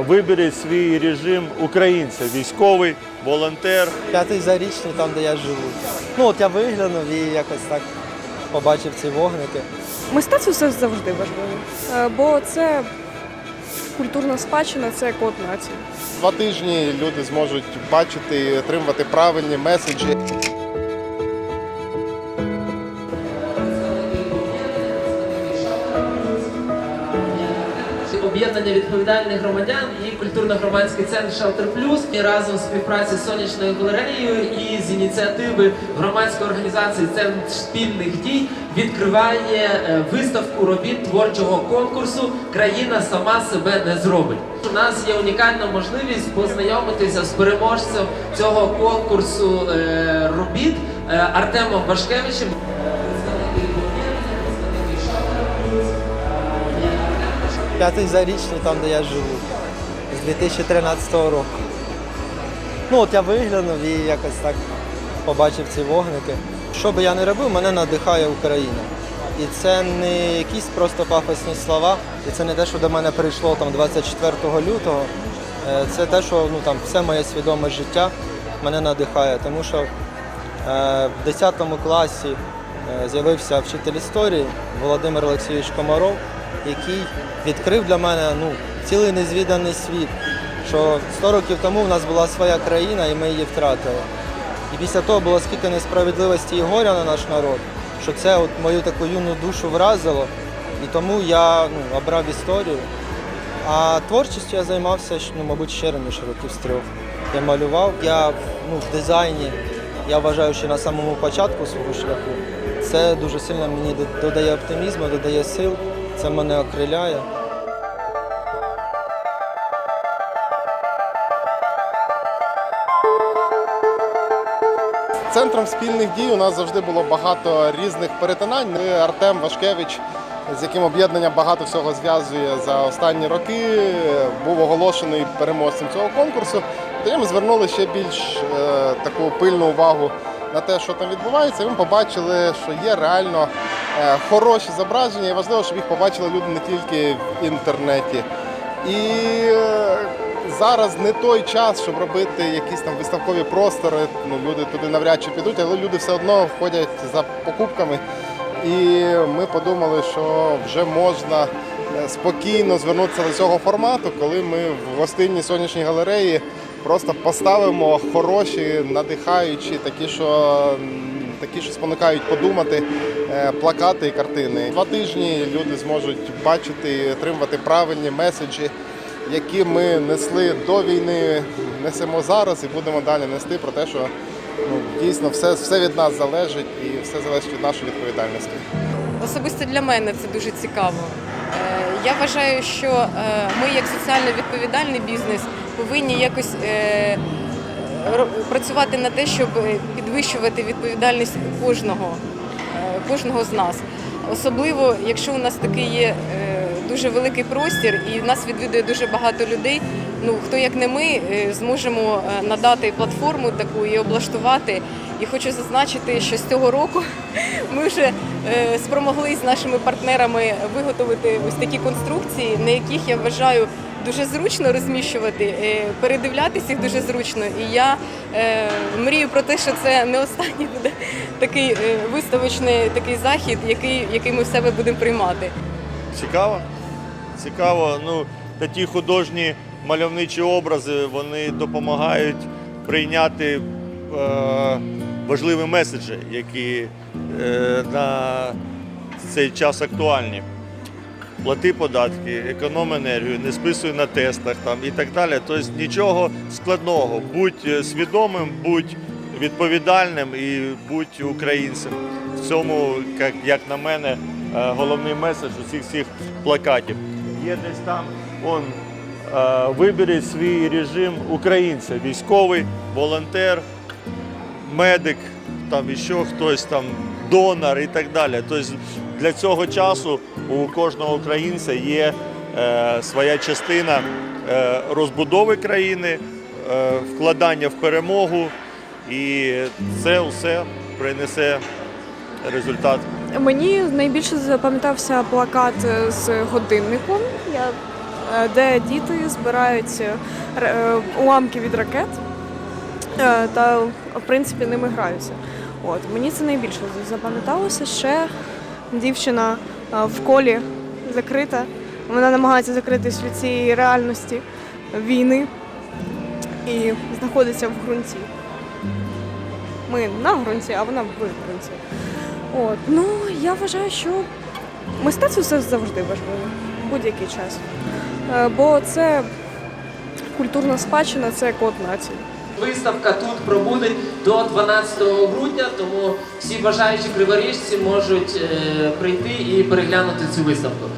Виберіть свій режим українця, військовий, волонтер. П'ятий зарічний, там, де я живу. Ну от я виглянув і якось так побачив ці вогники. Мистецтво це завжди важливо, е, бо це культурна спадщина, це код нації. Два тижні люди зможуть бачити і отримувати правильні меседжі. Об'єднання відповідальних громадян і культурно-громадський центр Шелтер Плюс і разом в співпраці з сонячною галереєю і з ініціативи громадської організації Центр спільних дій відкриває е, виставку робіт творчого конкурсу Країна сама себе не зробить. У нас є унікальна можливість познайомитися з переможцем цього конкурсу е, робіт е, Артемом Вашкевичем. П'ятий зарічний, там, де я живу, з 2013 року. Ну от я виглянув і якось так побачив ці вогники. Що би я не робив, мене надихає Україна. І це не якісь просто пафосні слова, і це не те, що до мене прийшло там 24 лютого. Е, Це те, що ну, там, все моє свідоме життя мене надихає, тому що е, в 10 класі е, з'явився вчитель історії Володимир Олексійович Комаров, який відкрив для мене ну, цілий незвіданий світ. Що 100 років тому в нас була своя країна і ми її втратили. І після того було скільки несправедливості і горя на наш народ, що це от мою таку юну душу вразило. І тому я ну, обрав історію. А творчістю я займався, ну, мабуть, ще раніше років з трьох. Я малював, я ну, в дизайні, я вважаю, що на самому початку свого шляху. Це дуже сильно мені додає оптимізму, додає сил, це мене окриляє. Центром спільних дій у нас завжди було багато різних перетинань. Ми Артем Вашкевич, з яким об'єднання багато всього зв'язує за останні роки, був оголошений переможцем цього конкурсу. Тоді ми звернули ще більш е, таку пильну увагу на те, що там відбувається. Ми побачили, що є реально е, хороші зображення, і важливо, щоб їх побачили люди не тільки в інтернеті. І е, зараз не той час, щоб робити якісь там виставкові простори. Ну, люди туди навряд чи підуть, але люди все одно ходять за покупками. І ми подумали, що вже можна е, спокійно звернутися до цього формату, коли ми в гостинній сонячній галереї просто поставимо хороші, надихаючі, такі, що такі, що спонукають подумати е, плакати і картини. Два тижні люди зможуть бачити і отримувати правильні меседжі, які ми несли до війни, несемо зараз і будемо далі нести про те, що ну, дійсно все, все від нас залежить і все залежить від нашої відповідальності. Особисто для мене це дуже цікаво. Е, Я вважаю, що е, ми, як соціально відповідальний бізнес, повинні якось е, працювати на те, щоб підвищувати відповідальність кожного, кожного з нас. Особливо, якщо у нас такий є дуже великий простір і нас відвідує дуже багато людей. Ну хто як не ми е, зможемо е, надати платформу таку і облаштувати. І хочу зазначити, що з цього року ми вже е, спромоглись з нашими партнерами виготовити ось такі конструкції, на яких я вважаю дуже зручно розміщувати, передивлятися їх дуже зручно. І я мрію про те, що це не останній буде такий виставочний такий захід, який, який ми в себе будемо приймати. Цікаво. Цікаво. Ну, такі художні мальовничі образи вони допомагають прийняти е, важливі меседжі, які е, на цей час актуальні. Плати податки, економ енергію, не списуй на тестах там, і так далі. Тобто нічого складного. Будь е, свідомим, будь відповідальним і будь українцем. В цьому, як, як на мене, е, головний меседж усіх всіх плакатів. Є десь там он, е, виберіть свій режим українця, військовий, волонтер, медик, там іще хтось там, донор і так далі. Тобто для цього часу у кожного українця є е, своя частина е, розбудови країни, вкладання в перемогу, і це все принесе результат. Мені найбільше запам'ятався плакат з годинником. Е, де діти збирають е, е, уламки від ракет та в принципі ними граються. От мені це найбільше запам'яталося. Ще дівчина в колі закрита. Вона намагається закритись від цієї реальності війни і знаходиться в ґрунті. Ми на ґрунті, а вона в ґрунті. От ну я вважаю, що мистецтво це завжди важливо будь-який час. Е, Бо це культурна спадщина, це код нації. Виставка тут пробуде до 12 грудня, тому всі бажаючі криворіжці можуть е, прийти і переглянути цю виставку.